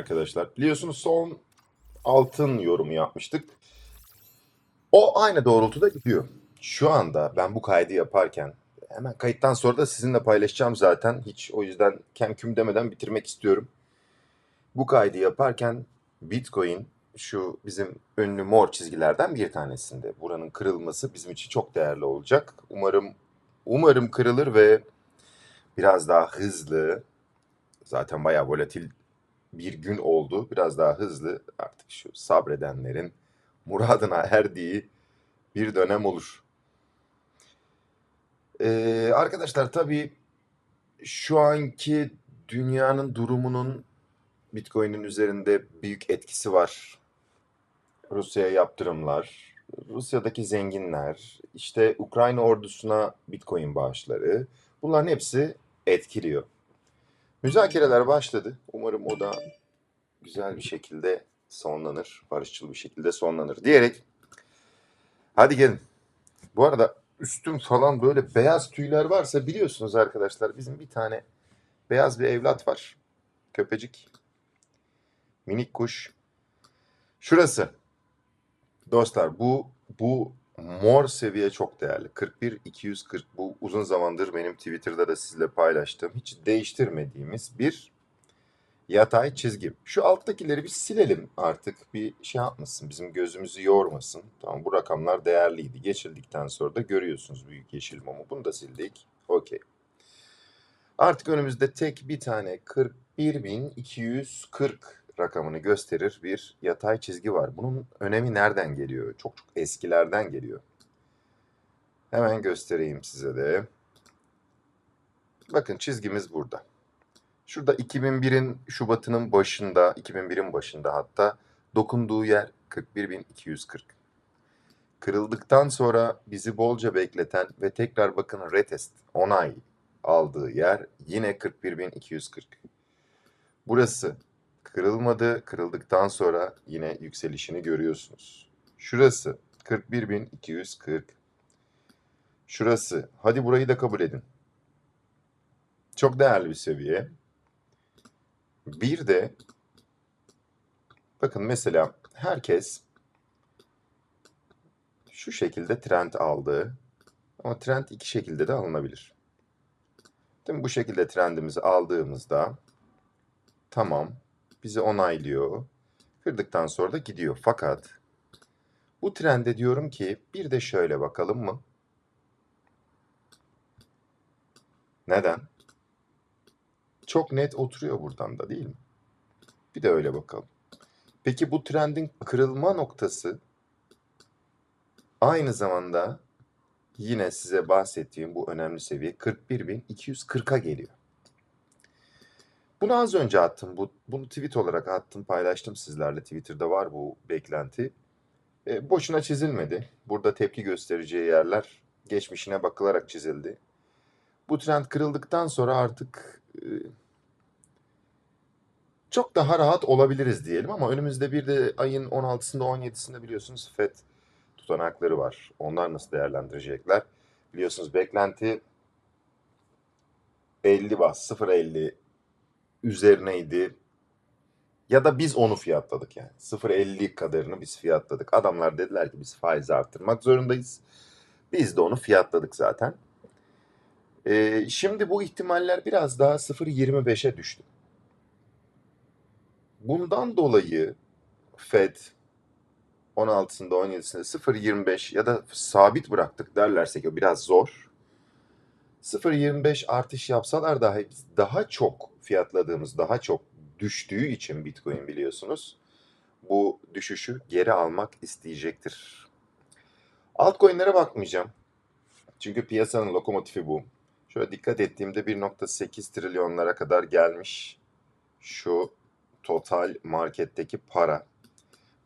Arkadaşlar. Biliyorsunuz son altın yorumu yapmıştık. O aynı doğrultuda gidiyor. Şu anda ben bu kaydı yaparken hemen kayıttan sonra da sizinle paylaşacağım zaten. Hiç o yüzden kem küm demeden bitirmek istiyorum. Bu kaydı yaparken Bitcoin şu bizim ünlü mor çizgilerden bir tanesinde. Buranın kırılması bizim için çok değerli olacak. Umarım umarım kırılır ve biraz daha hızlı zaten bayağı volatil bir gün oldu. Biraz daha hızlı artık şu sabredenlerin muradına erdiği bir dönem olur. Ee, arkadaşlar tabii şu anki dünyanın durumunun Bitcoin'in üzerinde büyük etkisi var. Rusya'ya yaptırımlar, Rusya'daki zenginler, işte Ukrayna ordusuna Bitcoin bağışları bunların hepsi etkiliyor. Müzakereler başladı. Umarım o da güzel bir şekilde sonlanır, barışçıl bir şekilde sonlanır diyerek hadi gelin. Bu arada üstüm falan böyle beyaz tüyler varsa biliyorsunuz arkadaşlar bizim bir tane beyaz bir evlat var. Köpecik. Minik kuş. Şurası. Dostlar bu bu mor seviye çok değerli. 41 240 bu uzun zamandır benim Twitter'da da sizle paylaştığım hiç değiştirmediğimiz bir yatay çizgi. Şu alttakileri bir silelim artık. Bir şey yapmasın. Bizim gözümüzü yormasın. Tamam bu rakamlar değerliydi. Geçildikten sonra da görüyorsunuz büyük yeşil mumu. Bunu da sildik. Okey. Artık önümüzde tek bir tane 41.240 rakamını gösterir bir yatay çizgi var. Bunun önemi nereden geliyor? Çok çok eskilerden geliyor. Hemen göstereyim size de. Bakın çizgimiz burada. Şurada 2001'in Şubat'ının başında, 2001'in başında hatta dokunduğu yer 41.240. Kırıldıktan sonra bizi bolca bekleten ve tekrar bakın retest, onay aldığı yer yine 41.240. Burası kırılmadı. Kırıldıktan sonra yine yükselişini görüyorsunuz. Şurası 41.240. Şurası. Hadi burayı da kabul edin. Çok değerli bir seviye. Bir de bakın mesela herkes şu şekilde trend aldı. Ama trend iki şekilde de alınabilir. Değil mi? Bu şekilde trendimizi aldığımızda tamam bizi onaylıyor. Kırdıktan sonra da gidiyor. Fakat bu trende diyorum ki bir de şöyle bakalım mı? Neden? Çok net oturuyor buradan da değil mi? Bir de öyle bakalım. Peki bu trendin kırılma noktası aynı zamanda yine size bahsettiğim bu önemli seviye 41.240'a geliyor. Bunu az önce attım. Bu, bunu tweet olarak attım, paylaştım sizlerle. Twitter'da var bu beklenti. E, boşuna çizilmedi. Burada tepki göstereceği yerler geçmişine bakılarak çizildi. Bu trend kırıldıktan sonra artık e, çok daha rahat olabiliriz diyelim ama önümüzde bir de ayın 16'sında 17'sinde biliyorsunuz FED tutanakları var. Onlar nasıl değerlendirecekler? Biliyorsunuz beklenti 50 bas, 0.50 üzerineydi. Ya da biz onu fiyatladık yani. 0.50 kadarını biz fiyatladık. Adamlar dediler ki biz faizi arttırmak zorundayız. Biz de onu fiyatladık zaten. Ee, şimdi bu ihtimaller biraz daha 0.25'e düştü. Bundan dolayı Fed 16'sında 17'sinde 0.25 ya da sabit bıraktık derlerse ki biraz zor. 0.25 artış yapsalar dahi biz daha çok fiyatladığımız, daha çok düştüğü için Bitcoin biliyorsunuz bu düşüşü geri almak isteyecektir. Altcoin'lere bakmayacağım. Çünkü piyasanın lokomotifi bu. Şöyle dikkat ettiğimde 1.8 trilyonlara kadar gelmiş şu total marketteki para.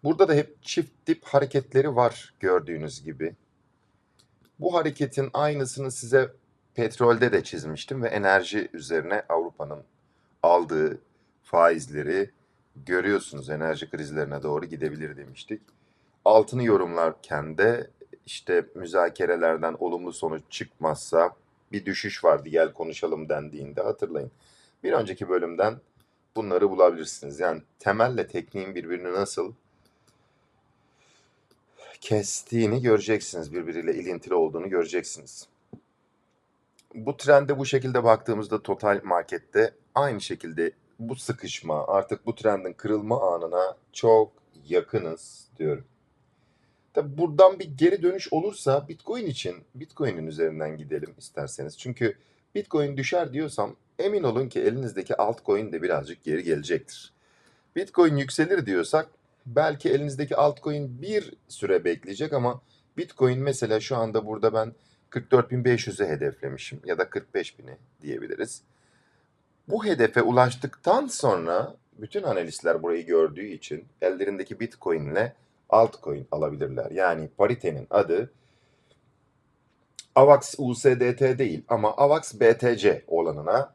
Burada da hep çift dip hareketleri var gördüğünüz gibi. Bu hareketin aynısını size petrolde de çizmiştim ve enerji üzerine Avrupa'nın aldığı faizleri görüyorsunuz. Enerji krizlerine doğru gidebilir demiştik. Altını yorumlarken de işte müzakerelerden olumlu sonuç çıkmazsa bir düşüş vardı gel konuşalım dendiğinde hatırlayın. Bir önceki bölümden bunları bulabilirsiniz. Yani temelle tekniğin birbirini nasıl kestiğini göreceksiniz. Birbiriyle ilintili olduğunu göreceksiniz. Bu trende bu şekilde baktığımızda total markette aynı şekilde bu sıkışma artık bu trendin kırılma anına çok yakınız diyorum. Tabi buradan bir geri dönüş olursa Bitcoin için Bitcoin'in üzerinden gidelim isterseniz. Çünkü Bitcoin düşer diyorsam emin olun ki elinizdeki altcoin de birazcık geri gelecektir. Bitcoin yükselir diyorsak belki elinizdeki altcoin bir süre bekleyecek ama Bitcoin mesela şu anda burada ben 44.500'e hedeflemişim ya da 45.000'i diyebiliriz. Bu hedefe ulaştıktan sonra bütün analistler burayı gördüğü için ellerindeki Bitcoin ile altcoin alabilirler. Yani paritenin adı AVAX USDT değil ama AVAX BTC olanına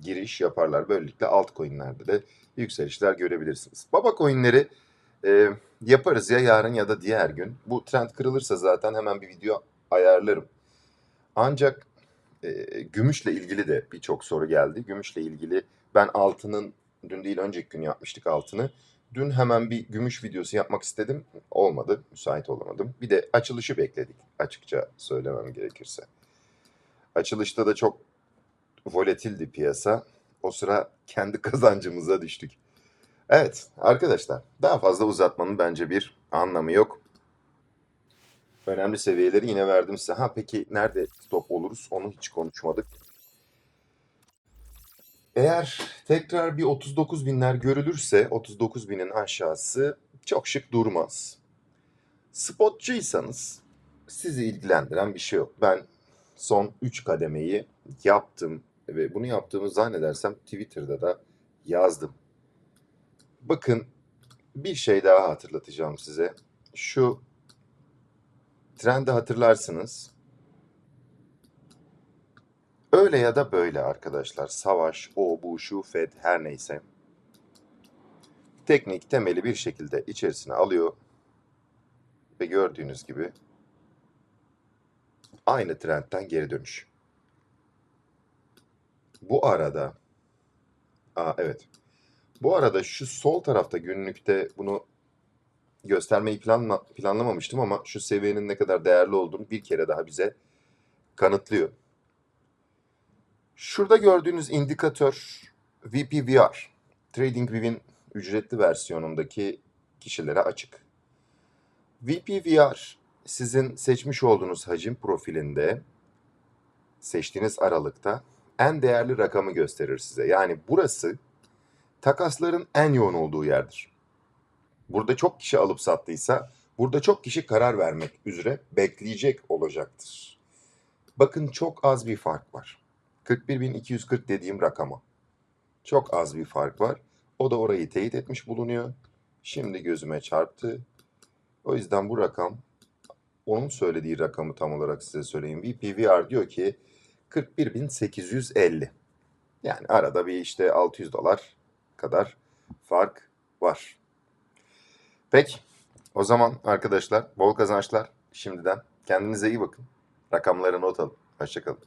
giriş yaparlar. Böylelikle altcoin'lerde de yükselişler görebilirsiniz. Baba coin'leri e, yaparız ya yarın ya da diğer gün. Bu trend kırılırsa zaten hemen bir video ayarlarım. Ancak e, gümüşle ilgili de birçok soru geldi. Gümüşle ilgili ben altının dün değil önceki gün yapmıştık altını. Dün hemen bir gümüş videosu yapmak istedim. Olmadı. Müsait olamadım. Bir de açılışı bekledik açıkça söylemem gerekirse. Açılışta da çok volatildi piyasa. O sıra kendi kazancımıza düştük. Evet arkadaşlar daha fazla uzatmanın bence bir anlamı yok. Önemli seviyeleri yine verdim size. Ha peki nerede stop oluruz onu hiç konuşmadık. Eğer tekrar bir 39 binler görülürse 39 binin aşağısı çok şık durmaz. Spotçuysanız sizi ilgilendiren bir şey yok. Ben son 3 kademeyi yaptım ve bunu yaptığımı zannedersem Twitter'da da yazdım. Bakın bir şey daha hatırlatacağım size. Şu trendi hatırlarsınız. Öyle ya da böyle arkadaşlar. Savaş, o, bu, şu, fed her neyse. Teknik temeli bir şekilde içerisine alıyor. Ve gördüğünüz gibi aynı trendten geri dönüş. Bu arada Aa, evet. Bu arada şu sol tarafta günlükte bunu göstermeyi planla, planlamamıştım ama şu seviyenin ne kadar değerli olduğunu bir kere daha bize kanıtlıyor. Şurada gördüğünüz indikatör VPVR, TradingView'in ücretli versiyonundaki kişilere açık. VPVR sizin seçmiş olduğunuz hacim profilinde seçtiğiniz aralıkta en değerli rakamı gösterir size. Yani burası takasların en yoğun olduğu yerdir. Burada çok kişi alıp sattıysa burada çok kişi karar vermek üzere bekleyecek olacaktır. Bakın çok az bir fark var. 41.240 dediğim rakama. Çok az bir fark var. O da orayı teyit etmiş bulunuyor. Şimdi gözüme çarptı. O yüzden bu rakam onun söylediği rakamı tam olarak size söyleyeyim. VPVR diyor ki 41.850. Yani arada bir işte 600 dolar kadar fark var. Peki o zaman arkadaşlar bol kazançlar şimdiden. Kendinize iyi bakın. Rakamları not alın. Hoşçakalın.